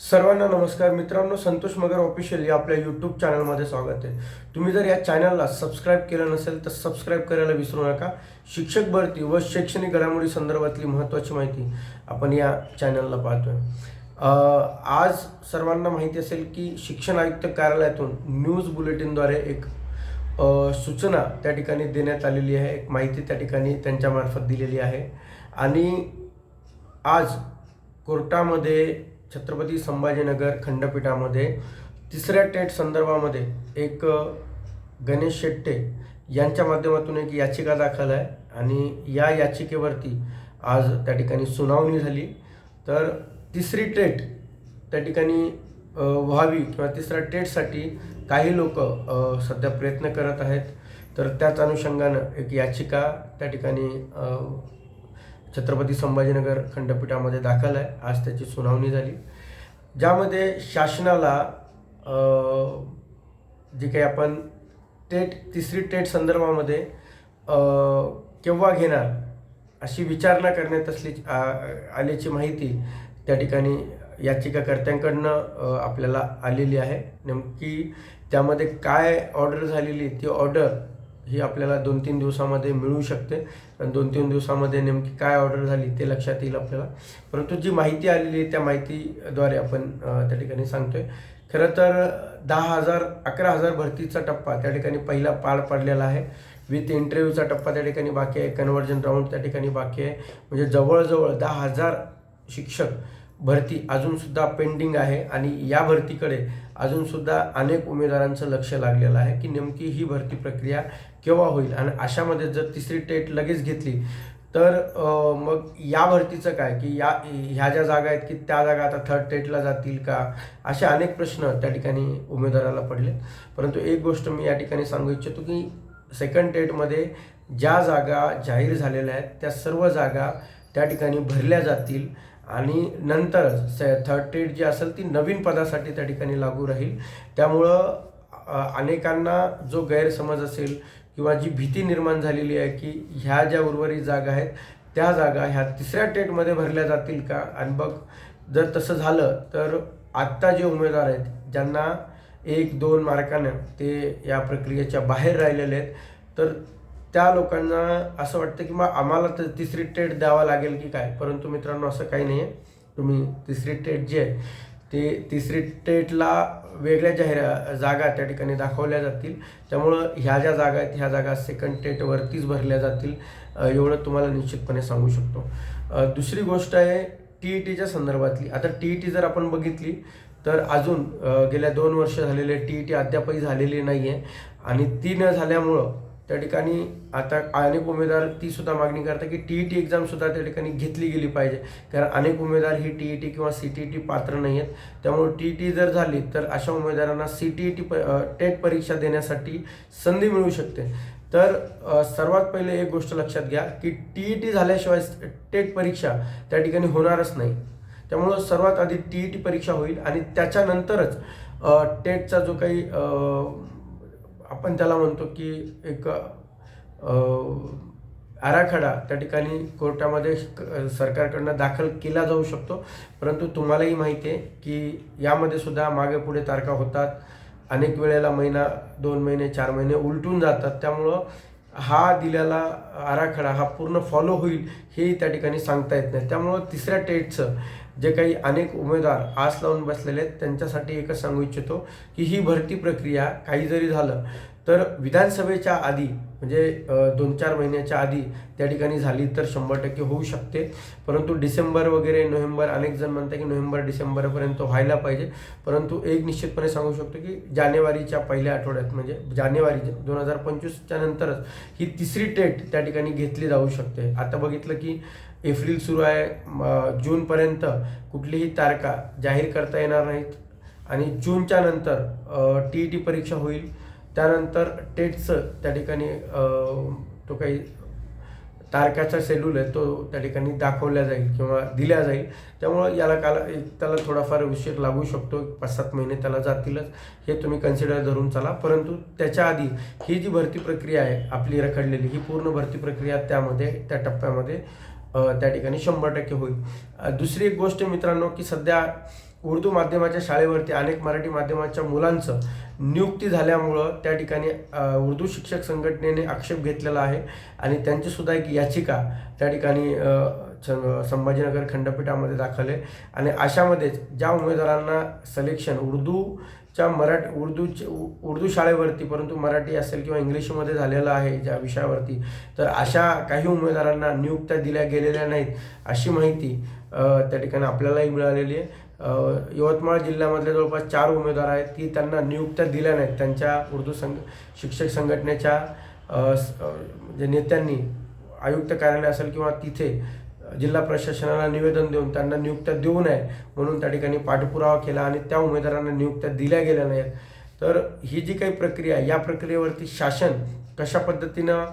सर्वांना नमस्कार. मित्रांनो संतोष मगर ऑफिशियल या आपल्या यूट्यूब चॅनलमध्ये स्वागत आहे. तुम्ही जर या चॅनलला सबस्क्राईब केलं नसेल तर सबस्क्राईब करायला विसरू नका. शिक्षक भरती व शैक्षणिक घडामोडी संदर्भातली महत्त्वाची माहिती आपण या चॅनलला पाहतोय. आज सर्वांना माहिती असेल की शिक्षण आयुक्त कार्यालयातून न्यूज बुलेटिनद्वारे एक सूचना त्या ठिकाणी देण्यात आलेली आहे. एक माहिती त्या ठिकाणी त्यांच्यामार्फत दिलेली आहे. आणि आज कोर्टामध्ये छत्रपती संभाजीनगर खंडपीठामध्ये तिसऱ्या टेट संदर्भामध्ये एक गणेश शेट्टे यांच्या माध्यमातून एक याचिका दाखल आहे आणि या याचिकेवरती आज त्या ठिकाणी सुनावणी झाली. तर तिसरी टेट त्या ठिकाणी व्हावी किंवा तिसऱ्या टेटसाठी काही लोक सध्या प्रयत्न करत आहेत. तर त्याच अनुषंगानं एक याचिका त्या ठिकाणी छत्रपती संभाजीनगर खंडपीठामध्ये दाखल आहे. आज त्याची सुनावणी झाली. ज्यामध्ये शासनाला जे काही आपण टेट तिसरी टेट संदर्भामध्ये केव्हा घेणार अशी विचारणा करण्यात असली आ- आल्याची माहिती त्या ठिकाणी याचिकाकर्त्यांकडनं आपल्याला आलेली आहे. नेमकी त्यामध्ये काय ऑर्डर झालेली ती ऑर्डर ही आपल्याला दोन तीन दिवसामध्ये मिळू शकते. आणि दोन तीन दिवसामध्ये नेमकी काय ऑर्डर झाली ते लक्षात येईल आपल्याला. परंतु जी माहिती आलेली आहे त्या माहितीद्वारे आपण त्या ठिकाणी सांगतोय. खरं तर दहा हजार अकरा हजार भरतीचा टप्पा त्या ठिकाणी पहिला पार पडलेला आहे. विथ इंटरव्ह्यूचा टप्पा त्या ठिकाणी बाकी आहे. कन्व्हर्जन राऊंड त्या ठिकाणी बाकी आहे. म्हणजे जवळजवळ दहा हजार शिक्षक भरती अजूनसुद्धा पेंडिंग आहे आणि या भरतीकडे अजूनसुद्धा अनेक उमेदवारांचं लक्ष लागलेलं आहे की नेमकी ही भरती प्रक्रिया केव्हा होईल आणि अशामध्ये जर तिसरी टेट लगेच घेतली तर मग या भरतीचं काय? की या ह्या ज्या जागा आहेत की त्या जागा आता थर्ड टेटला जातील का? असे अनेक प्रश्न त्या ठिकाणी उमेदवाराला पडले. परंतु एक गोष्ट मी या ठिकाणी सांगू इच्छितो की सेकंड टेटमध्ये ज्या जागा जाहीर झालेल्या आहेत त्या सर्व जागा त्या ठिकाणी भरल्या जातील आणि नंतर स थर्ड टेट जी असेल ती नवीन पदासाठी त्या ठिकाणी लागू राहील. त्यामुळं अनेकांना जो गैरसमज असेल किंवा जी भीती निर्माण झालेली आहे की ह्या ज्या उर्वरित जागा आहेत त्या जागा ह्या तिसऱ्या टेटमध्ये भरल्या जातील का? आणि बघ जर तसं झालं तर आत्ता जे उमेदवार आहेत ज्यांना एक दोन मार्कानं ते या प्रक्रियेच्या बाहेर राहिलेले आहेत तर त्या लोकांना असं वाटतं की मग आम्हाला तर तिसरी टेट द्यावा लागेल की काय? परंतु मित्रांनो असं काही नाही आहे तुम्ही तिसरी टेट जी आहे ते तिसरी टेटला वेगळ्या जाहिरा जागा त्या ठिकाणी दाखवल्या जातील. त्यामुळं ह्या ज्या जागा आहेत ह्या जागा सेकंड टेटवरतीच भरल्या जातील एवढं तुम्हाला निश्चितपणे सांगू शकतो. दुसरी गोष्ट आहे टी ई टीच्या संदर्भातली. आता टी ई टी जर आपण बघितली तर अजून गेल्या दोन वर्ष झालेले टी ई टी अद्यापही झालेली नाही आहे आणि ती न झाल्यामुळं त्या ठिकाणी आता अनेक उमेदवार ती सुद्धा मागणी करतात की टी ई टी एक्झाम सुद्धा त्या ठिकाणी घेतली गेली पाहिजे. कारण अनेक उमेदवार ही टी ई टी किंवा सी टी ई टी पात्र नाही आहेत त्यामुळे टी ई टी जर झाली तर अशा उमेदवारांना सी टी ई टी प टेट परीक्षा देण्यासाठी संधी मिळू शकते. तर सर्वात पहिले एक गोष्ट लक्षात घ्या की टी ई टी झाल्याशिवाय टेट परीक्षा त्या ठिकाणी होणारच नाही. त्यामुळं सर्वात आधी टी ई टी परीक्षा होईल आणि त्याच्यानंतरच टेटचा जो काही आपण त्याला म्हणतो की एक आराखडा त्या ठिकाणी कोर्टामध्ये क- सरकारकडनं दाखल केला जाऊ शकतो. परंतु तुम्हालाही माहिती आहे की यामध्ये सुद्धा मागे पुढे तारखा होतात. अनेक वेळेला महिना दोन महिने चार महिने उलटून जातात. त्यामुळं हा दिलेला आराखडा हा पूर्ण फॉलो होईल हेही त्या ठिकाणी सांगता येत नाही. त्यामुळं तिसऱ्या टेटचं जे काही अनेक उमेदवार आस लावून बसलेले आहेत त्यांच्यासाठी एकच सांगू इच्छितो की ही भरती प्रक्रिया काही जरी झालं तर विधानसभेच्या आधी म्हणजे दोन चार महिन्याच्या आधी त्या ठिकाणी झाली तर शंभर टक्के होऊ शकते. परंतु डिसेंबर वगैरे नोव्हेंबर अनेक जण म्हणतात की नोव्हेंबर डिसेंबरपर्यंत व्हायला पाहिजे. परंतु एक निश्चितपणे सांगू शकतो की जानेवारीच्या पहिल्या आठवड्यात म्हणजे जानेवारी दोन हजार पंचवीसच्या नंतरच ही तिसरी टेट त्या ठिकाणी घेतली जाऊ शकते. आता बघितलं की एप्रिल सुरू आहे. जूनपर्यंत कुठलीही तारखा जाहीर करता येणार नाहीत. आणि जूनच्या नंतर टी ई टी परीक्षा होईल. त्यानंतर टेटचं त्या ठिकाणी तो काही तारखाचा शेड्यूल आहे तो त्या ठिकाणी दाखवला जाईल किंवा दिला जाईल. त्यामुळं याला काला त्याला थोडाफार उशीर लागू शकतो. पाच सात महिने त्याला जातीलच. हे तुम्ही कन्सिडर धरून चला. परंतु त्याच्या आधी ही जी भरती प्रक्रिया आहे आपली रखडलेली ही पूर्ण भरती प्रक्रिया त्यामध्ये त्या टप्प्यामध्ये त्या ठिकाणी शंभर टक्के होईल. दुसरी एक गोष्ट मित्रांनो की सध्या उर्दू माध्यमाच्या शाळेवरती अनेक मराठी माध्यमाच्या मुलांचं नियुक्ती झाल्यामुळं त्या ठिकाणी उर्दू शिक्षक संघटनेने आक्षेप घेतलेला आहे. आणि त्यांचीसुद्धा एक याचिका त्या ठिकाणी संभाजीनगर खंडपीठामध्ये दाखल आहे. आणि अशामध्येच ज्या उमेदवारांना सलेक्शन उर्दूच्या मराठी उर्दूच्या उ- उर्दू शाळेवरती परंतु मराठी असेल किंवा इंग्लिशमध्ये झालेलं आहे ज्या विषयावरती तर अशा काही उमेदवारांना नियुक्त्या दिल्या गेलेल्या नाहीत अशी माहिती त्या ठिकाणी आपल्यालाही मिळालेली आहे. यवतमाळ जिल्ह्यामधले जवळपास चार उमेदवार आहेत की त्यांना नियुक्त्या दिल्या नाहीत. त्यांच्या उर्दू संघ शिक्षक संघटनेच्या जे म्हणजे नेत्यांनी आयुक्त कार्यालय असेल किंवा तिथे जिल्हा प्रशासनाला निवेदन देऊन त्यांना नियुक्त्या देऊ नये म्हणून त्या ठिकाणी पाठपुरावा केला आणि त्या उमेदवारांना नियुक्त्या दिल्या गेल्या नाहीत. तर ही जी काही प्रक्रिया आहे या प्रक्रियेवरती शासन कशा पद्धतीनं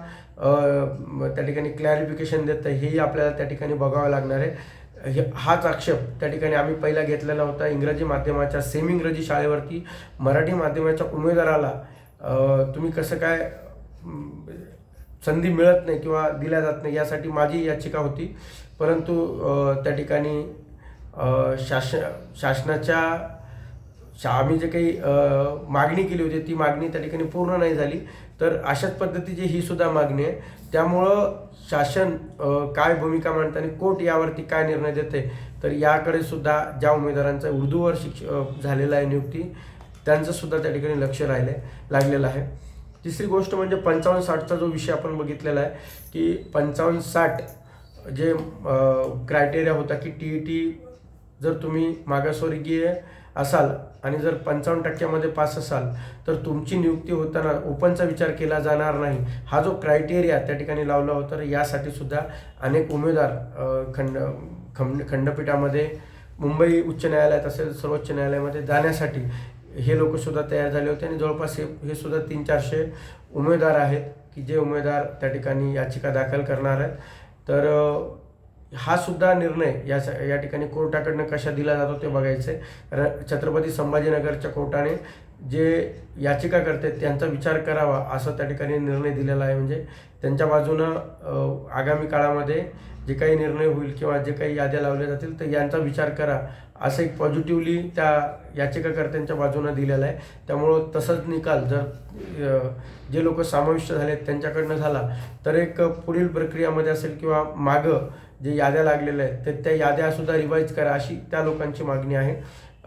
त्या ठिकाणी क्लॅरिफिकेशन देतं हेही आपल्याला त्या ठिकाणी बघावं लागणार आहे. हे हाच आक्षेप त्या ठिकाणी आम्ही पहिला घेतलेला होता इंग्रजी माध्यमाच्या सेमी इंग्रजी शाळेवरती मराठी माध्यमाच्या उमेदवाराला तुम्ही कसं काय संधी मिळत नाही किंवा दिल्या जात नाही यासाठी माझी याचिका होती. परंतु त्या ठिकाणी शासन शासनाच्या शा आम्ही जे काही मागणी केली होती ती मागणी त्या ठिकाणी पूर्ण नाही झाली. तर अशाच पद्धतीची ही सुद्धा मागणी आहे. त्यामुळं शासन काय भूमिका मांडतं आणि कोर्ट यावरती काय निर्णय देते तर याकडे सुद्धा ज्या उमेदवारांचा उर्दूवर शिक्ष झालेला आहे नियुक्ती त्यांचं सुद्धा त्या ठिकाणी लक्ष राहिले लागलेलं आहे. तिसरी गोष्ट म्हणजे पंचावन्न साठचा जो विषय आपण बघितलेला आहे की पंचावन्न साठ जे क्रायटेरिया होता की टी ई टी जर तुम्ही मागासवर्गीय असाल आणि जर पंचावन्न टक्क्यामध्ये पास असाल तर तुमची नियुक्ती होताना ओपनचा विचार केला जाणार नाही. हा जो क्रायटेरिया त्या ठिकाणी लावला होता तर यासाठी सुद्धा अनेक उमेदवार खंड खंड खंडपीठामध्ये मुंबई उच्च न्यायालयात असेल सर्वोच्च न्यायालयामध्ये जाण्यासाठी हे लोकसुद्धा तयार झाले होते आणि जवळपास हे हे सुद्धा तीन चारशे उमेदवार आहेत की जे उमेदवार त्या ठिकाणी याचिका दाखल करणार आहेत. तर हा सुद्धा निर्णय या या ठिकाणी कोर्टाकडनं कशा दिला जातो ते बघायचं आहे छत्रपती संभाजीनगरच्या कोर्टाने जे याचिका करते त्यांचा विचार करावा असं त्या ठिकाणी निर्णय दिलेला आहे. म्हणजे त्यांच्या बाजूनं आगामी काळामध्ये जे काही निर्णय होईल किंवा जे काही याद्या लावल्या जातील तर यांचा विचार करा. असं एक पॉझिटिव्हली त्या याचिकाकर्त्यांच्या बाजूनं दिलेलं आहे. त्यामुळं तसंच निकाल जर जे लोक समाविष्ट झालेत त्यांच्याकडनं झाला तर एक पुढील प्रक्रियामध्ये असेल किंवा मागं जे याद्या लागलेल्या आहेत तर त्या याद्यासुद्धा रिवाईज करा अशी त्या लोकांची मागणी आहे.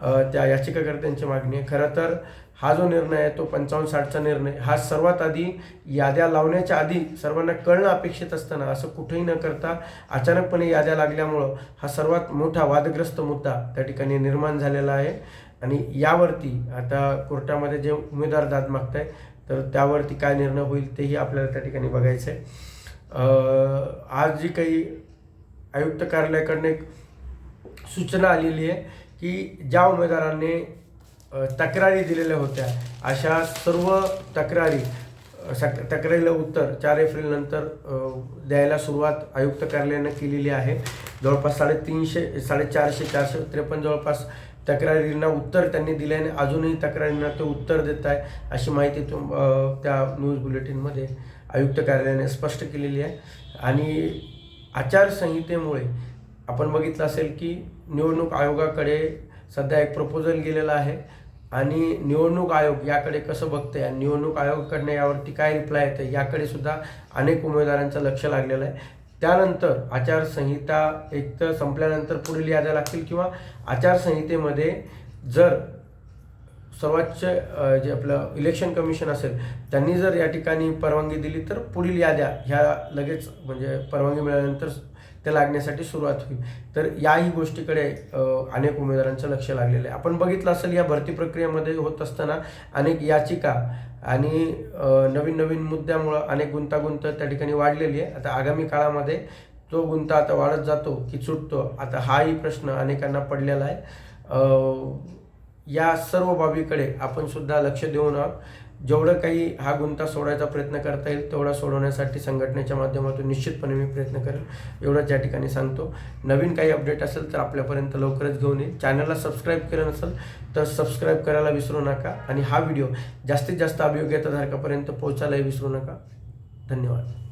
त्या याचिकाकर्त्यांची मागणी आहे. खरं तर हा जो निर्णय आहे तो पंचावन्न साठचा निर्णय हा सर्वात आधी याद्या लावण्याच्या आधी सर्वांना कळणं अपेक्षित असताना असं कुठेही न करता अचानकपणे याद्या लागल्यामुळं हा सर्वात मोठा वादग्रस्त मुद्दा त्या ठिकाणी निर्माण झालेला आहे. आणि यावरती आता कोर्टामध्ये जे उमेदवार दाद मागत आहे तर त्यावरती काय निर्णय होईल तेही आपल्याला त्या ठिकाणी बघायचं आहे आज जी काही आयुक्त कार्यालयाकडनं एक सूचना आलेली आहे की ज्या उमेदवारांनी तक्रारी दिलेल्या होत्या अशा सर्व तक्रारी सक- तक्रारीला उत्तर चार एप्रिलनंतर द्यायला सुरुवात आयुक्त कार्यालयानं केलेली आहे. जवळपास साडेतीनशे साडेचारशे चारशे त्रेपन्न जवळपास तक्रारींना उत्तर त्यांनी दिल्याने अजूनही तक्रारींना ते उत्तर देत आहे अशी माहिती तुम त्या न्यूज बुलेटिनमध्ये आयुक्त कार्यालयाने स्पष्ट केलेली आहे. आणि आचारसंहितेमुळे आपण बघितलं असेल की निवडणूक आयोगाकडे सध्या एक प्रपोजल गेलेला आहे. आणि निवडणूक आयोग याकडे कसं बघतंय आणि निवडणूक आयोगाकडनं यावरती काय रिप्लाय येतं याकडे सुद्धा अनेक उमेदवारांचं लक्ष लागलेलं आहे. त्यानंतर आचारसंहिता एक तर संपल्यानंतर पुढील याद्या लागतील किंवा आचारसंहितेमध्ये जर सर्वोच्च जे आपलं इलेक्शन कमिशन असेल त्यांनी जर या ठिकाणी परवानगी दिली तर पुढील याद्या ह्या लगेच म्हणजे परवानगी मिळाल्यानंतर त्या लागण्यासाठी सुरुवात होईल. तर याही गोष्टीकडे अनेक उमेदवारांचं लक्ष लागलेलं आहे. आपण बघितलं असेल या भरती प्रक्रियेमध्ये होत असताना अनेक याचिका आणि नवीन नवीन मुद्द्यामुळं अनेक गुंतागुंत त्या ठिकाणी वाढलेली आहे. आता आगामी काळामध्ये तो गुंता आता वाढत जातो की सुटतो. आता हाही प्रश्न अनेकांना पडलेला आहे. या सर्व बाबीकडे आपण सुद्धा लक्ष देऊन आहोत. जेवढं काही हा गुंता सोडायचा प्रयत्न करता येईल तेवढा सोडवण्यासाठी संघटनेच्या माध्यमातून निश्चितपणे मी प्रयत्न करेन. एवढंच या ठिकाणी सांगतो. नवीन काही अपडेट असेल तर आपल्यापर्यंत लवकरच घेऊन येईल. चॅनलला सबस्क्राईब केलं नसेल तर सबस्क्राईब करायला विसरू नका आणि हा व्हिडिओ जास्तीत जास्त अभियोग्यताधारकापर्यंत पोहोचायलाही विसरू नका. धन्यवाद.